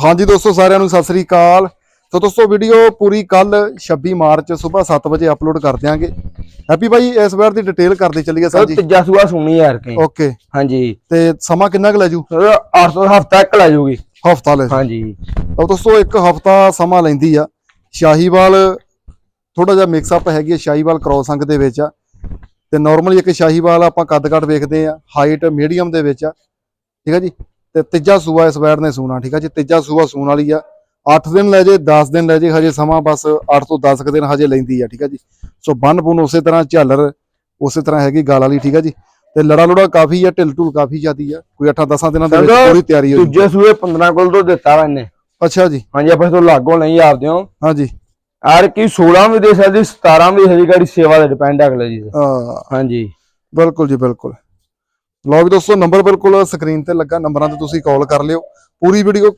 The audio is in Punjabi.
ਹਾਂਜੀ ਦੋਸਤੋ ਸਾਰਿਆਂ ਨੂੰ ਸਤਿ ਸ੍ਰੀ ਅਕਾਲ। ਸੋ ਦੋਸਤੋ ਵੀਡੀਓ ਪੂਰੀ ਕੱਲ 26 ਮਾਰਚ ਸਵੇਰ 7 ਵਜੇ ਅਪਲੋਡ ਕਰ ਦਿਆਂਗੇ। ਹੈਪੀ ਭਾਈ ਇਸ ਵਾਰ ਦੀ ਡਿਟੇਲ ਕਰਦੇ ਚੱਲੀਏ ਸਰ ਤੀਜਾ ਸੂਆ ਸੁਣੀ ਯਾਰ ਕੇ। ਓਕੇ ਹਾਂਜੀ। ਤੇ ਸਮਾਂ ਕਿੰਨਾ ਕੁ ਲੈ ਜੂ? ਸਰ 800 ਹਫਤਾ ਤੱਕ ਲੈ ਜਾਊਗੀ ਹਫਤਾ ਲੈ ਹਾਂਜੀ। ਤਾਂ ਦੋਸਤੋ ਇੱਕ ਹਫਤਾ ਸਮਾਂ ਲੈਂਦੀ ਆ। ਸ਼ਾਹੀਵਾਲ ਥੋੜਾ ਜਿਹਾ ਮਿਕਸ ਅਪ ਹੈਗੀ ਆ ਸ਼ਾਹੀਵਾਲ ਕ੍ਰੋਸ ਅੰਗ ਦੇ ਵਿੱਚ ਆ। ਤੇ ਨਾਰਮਲੀ ਇੱਕ ਸ਼ਾਹੀਵਾਲ ਆਪਾਂ ਕੱਦ ਕੱਦ ਵੇਖਦੇ ਆ ਹਾਈਟ ਮੀਡੀਅਮ ਦੇ ਵਿੱਚ ਆ। ਠੀਕ ਆ ਜੀ? ਤੇ ਤੀਜਾ ਸੂਆ ਇਸ ਵੈਰ ਨੇ ਸੂਣਾ ਠੀਕ ਆ ਜੀ? ਤੀਜਾ ਸੂਆ ਸੂਣ ਵਾਲੀ ਆ। 8 ਦਿਨ ਲੈ ਜੇ 10 ਦਿਨ ਲੈ ਜੇ ਹਜੇ ਸਮਾਂ ਬਸ 8 ਤੋਂ 10 ਕੁ ਦਿਨ ਹਜੇ ਲੈਂਦੀ ਆ ਠੀਕ ਆ ਜੀ? ਸੋ ਬੰਨ ਬੁਨ ਉਸੇ ਤਰ੍ਹਾਂ ਝਾਲਰ ਉਸੇ ਤਰ੍ਹਾਂ ਹੈਗੀ ਗਾਲ ਵਾਲੀ ਠੀਕ ਆ ਜੀ? ਤੇ ਲੜਾ ਲੁੜਾ ਕਾਫੀ ਆ ਢਿਲ ਢੁਲ ਕਾਫੀ ਜ਼ਿਆਦੀ ਆ। ਕੋਈ 8-10 ਦਿਨਾਂ ਦੇ ਵਿੱਚ ਪੂਰੀ ਤਿਆਰੀ ਹੋ ਦੂਜੇ ਸੂਏ 15 ਕੋਲ ਤੋਂ ਦਿੱਤਾ ਵਾ ਇਹਨੇ। ਅੱਛਾ ਜੀ। ਹਾਂਜੀ ਆਪਾਂ ਤੋਂ ਲਾਗੋਂ ਨਹੀਂ ਆਪਦੇ ਹੋ ਹਾਂਜੀ ਯਾਰ ਕੀ 16 ਵੀ ਦੇ ਸਕਦੀ 17 ਵੀ ਹੈਗੀ ਗਾੜੀ ਸੇਵਾ ਦੇ ਡਿਪੈਂਡ ਅਗਲੇ ਜੀ ਤੇ। ਆ ਹਾਂਜੀ। ਬਿਲਕੁਲ ਜੀ ਬਿਲਕੁਲ। ਲਓ ਵੀ ਦੋਸਤੋ ਨੰਬਰ ਬਿਲਕੁਲ ਸਕਰੀਨ ਤੇ ਲੱਗਾ ਨੰਬਰਾਂ ਤੇ ਤੁਸੀਂ ਕਾਲ ਕਰ ਲਿਓ। ਪੂਰੀ ਵੀਡੀਓ